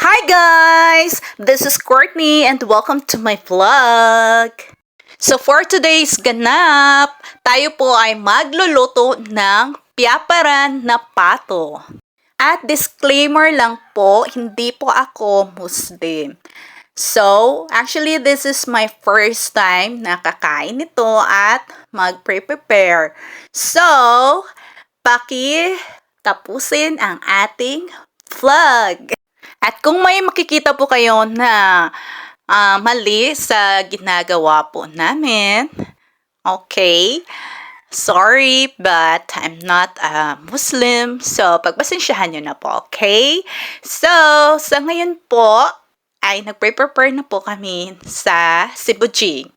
Hi guys! This is Courtney and welcome to my vlog. So for today's ganap, tayo po ay magluluto ng piyaparan na pato. At disclaimer lang po, hindi po ako Muslim. So, actually this is my first time na kakain nito at mag-prepare. So, paki tapusin ang ating vlog. At kung may makikita po kayo na ah, mali sa ginagawa po namin, okay, sorry, but I'm not a Muslim, so pagpasensyahan nyo na po, okay? So, sa ngayon po, ay nagpre-prepare na po kami sa sibujing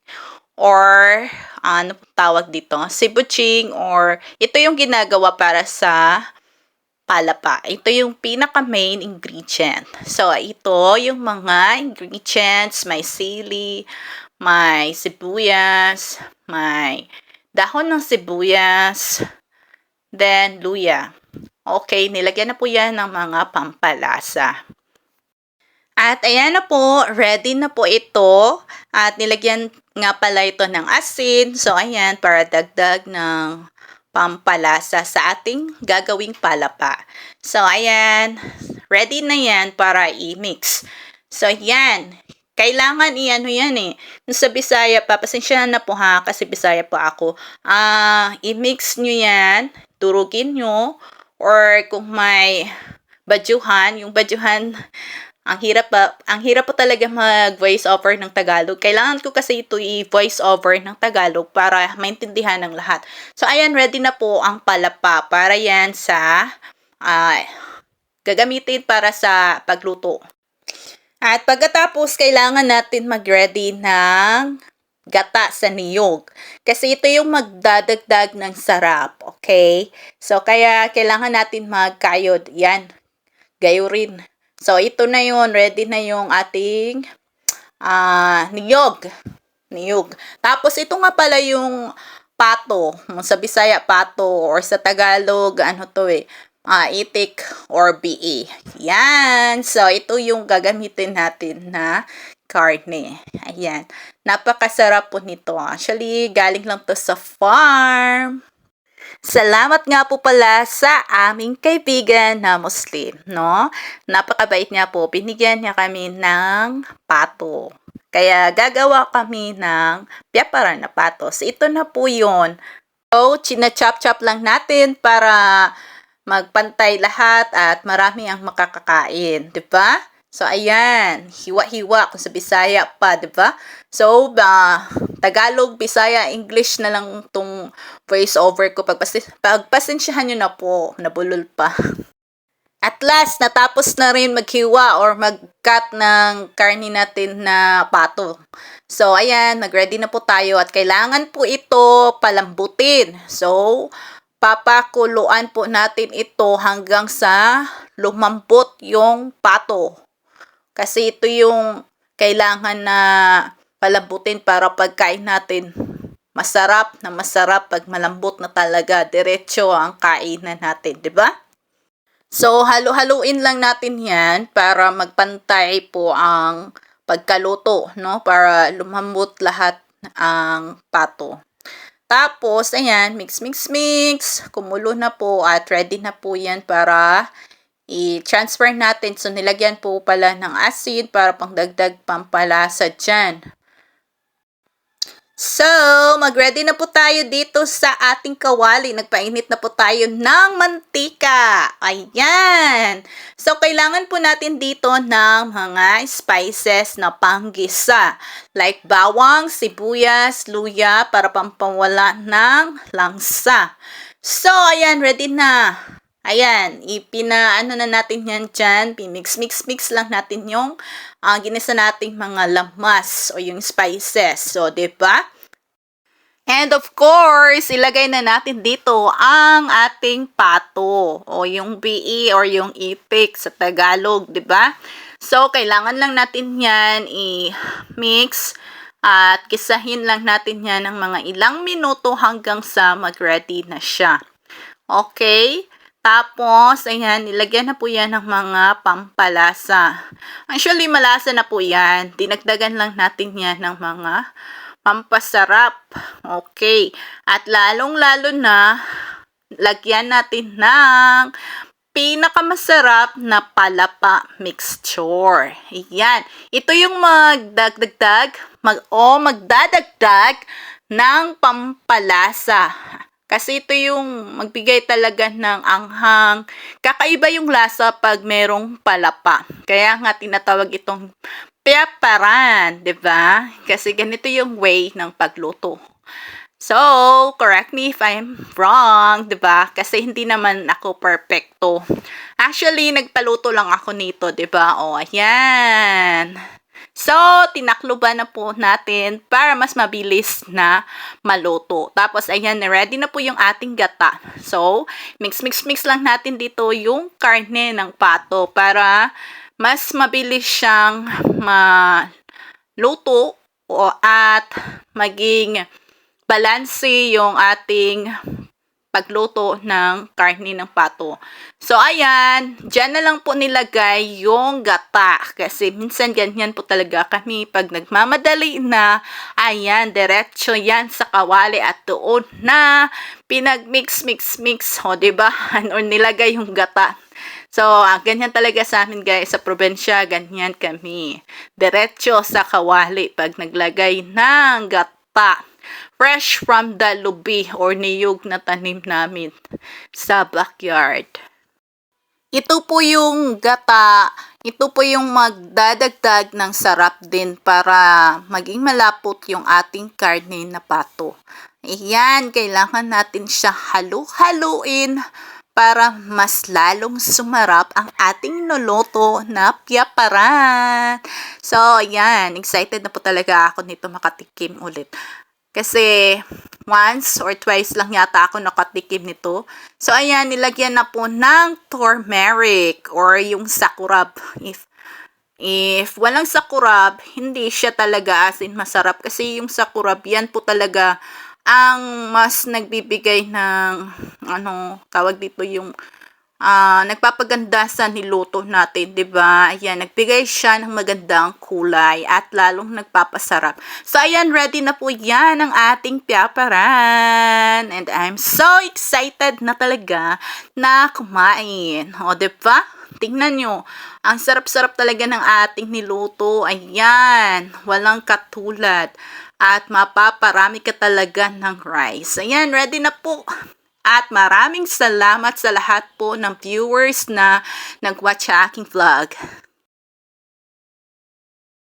or ano tawag dito, sibujing or ito yung ginagawa para sa palapa. Ito yung pinaka main ingredient. So, ito yung mga ingredients. May sili, may sibuyas, may dahon ng sibuyas, then luya. Okay, nilagyan na po yan ng mga pampalasa. At ayan na po, ready na po ito. At nilagyan nga pala ito ng asin. So, ayan, para dagdag ng pampalasa sa ating gagawing palapa. So, ayan. Ready na yan para i-mix. So, yan. Kailangan i-ano yan eh. Nung sa Bisaya pa, pasensya na po ha, kasi Bisaya pa ako. Ah, i-mix nyo yan, turugin nyo, or kung may badyuhan, yung badyuhan, ang hirap pa, ang hirap po talaga mag voice over ng Tagalog. Kailangan ko kasi ito i-voice over ng Tagalog para maintindihan ng lahat. So ayan, ready na po ang palapa para yan sa ah, gagamitin para sa pagluto. At pagkatapos, kailangan natin mag-ready ng gata sa niyog. Kasi ito yung magdadagdag ng sarap, okay? So, kaya kailangan natin magkayod. Yan, gayo rin. So, ito na yun. Ready na yung ating ah niyog. Niyog. Tapos, ito nga pala yung pato. Sa Bisaya, pato. Or sa Tagalog, ano to eh. ah itik or BE. Yan. So, ito yung gagamitin natin na karne. Ayan. Napakasarap po nito. Actually, galing lang to sa farm. Salamat nga po pala sa aming kaibigan na Muslim, no? Napakabait niya po. Binigyan niya kami ng pato. Kaya gagawa kami ng piyaparan na patos. Ito na po yun. So, china-chop-chop lang natin para magpantay lahat at marami ang makakakain. 'di ba? So, ayan. Hiwa-hiwa kung sa Bisaya pa, 'di ba? So, ba Tagalog, Bisaya, English na lang tong voice over ko. Pagpas pagpasensyahan nyo na po. Nabulol pa. At last, natapos na rin maghiwa or mag-cut ng karni natin na pato. So, ayan, mag-ready na po tayo at kailangan po ito palambutin. So, papakuluan po natin ito hanggang sa lumambot yung pato. Kasi ito yung kailangan na palambutin para pagkain natin masarap na masarap pag malambot na talaga diretso ang kainan natin, 'di ba? So, halo-haluin lang natin 'yan para magpantay po ang pagkaluto, no? Para lumambot lahat ang pato. Tapos, ayan, mix, mix, mix. Kumulo na po at ready na po yan para i-transfer natin. So, nilagyan po pala ng asin para pangdagdag pampalasa dyan. So, mag-ready na po tayo dito sa ating kawali. Nagpainit na po tayo ng mantika. Ayan. So, kailangan po natin dito ng mga spices na panggisa. Like bawang, sibuyas, luya para pampawala ng langsa. So, ayan, ready na. Ayan, ipinaano na natin yan dyan. Pimix-mix-mix lang natin yung uh, ginisa nating mga lamas o yung spices. So, ba? And of course, ilagay na natin dito ang ating pato o yung BE or yung itik sa Tagalog, ba? So, kailangan lang natin 'yan i-mix at kisahin lang natin 'yan ng mga ilang minuto hanggang sa mag-ready na siya. Okay? Tapos, ayan, nilagyan na po yan ng mga pampalasa. Actually, malasa na po yan. Dinagdagan lang natin yan ng mga pampasarap. Okay. At lalong-lalo na, lagyan natin ng pinakamasarap na palapa mixture. Ayan. Ito yung magdagdag, mag, o magdadagdag ng pampalasa. Kasi ito yung magbigay talaga ng anghang. Kakaiba yung lasa pag merong palapa. Kaya nga tinatawag itong piaparan, 'di ba? Kasi ganito yung way ng pagluto. So, correct me if I'm wrong, 'di ba? Kasi hindi naman ako perfecto. Actually, nagpaluto lang ako nito, 'di ba? O, ayan. So, tinakluban na po natin para mas mabilis na maluto. Tapos, ayan, ready na po yung ating gata. So, mix, mix, mix lang natin dito yung karne ng pato para mas mabilis siyang maluto o at maging balanse yung ating pagluto ng karne ng pato. So, ayan, dyan na lang po nilagay yung gata. Kasi minsan ganyan po talaga kami pag nagmamadali na, ayan, diretso yan sa kawali at doon na pinag-mix, mix, mix, o, diba? Or nilagay yung gata. So, ah, ganyan talaga sa amin guys, sa probinsya, ganyan kami. Diretso sa kawali pag naglagay ng gata fresh from the lubi or niyog na tanim namin sa backyard. Ito po yung gata, ito po yung magdadagdag ng sarap din para maging malapot yung ating karne na pato. Ayan, kailangan natin siya halu-haluin para mas lalong sumarap ang ating noloto na piyaparan. So, ayan, excited na po talaga ako nito makatikim ulit. Kasi once or twice lang yata ako nakatikim nito. So ayan, nilagyan na po ng turmeric or yung sakurab. If if walang sakurab, hindi siya talaga asin masarap kasi yung sakurab yan po talaga ang mas nagbibigay ng ano, tawag dito yung ah, nagpapaganda sa niluto natin, 'di ba? Ayan, nagbigay siya ng magandang kulay at lalong nagpapasarap. So ayan, ready na po 'yan ang ating piaparan. And I'm so excited na talaga na kumain. O, 'di ba? Tingnan nyo, ang sarap-sarap talaga ng ating niluto. Ayan, walang katulad. At mapaparami ka talaga ng rice. Ayan, ready na po. At maraming salamat sa lahat po ng viewers na nag-watch sa aking vlog.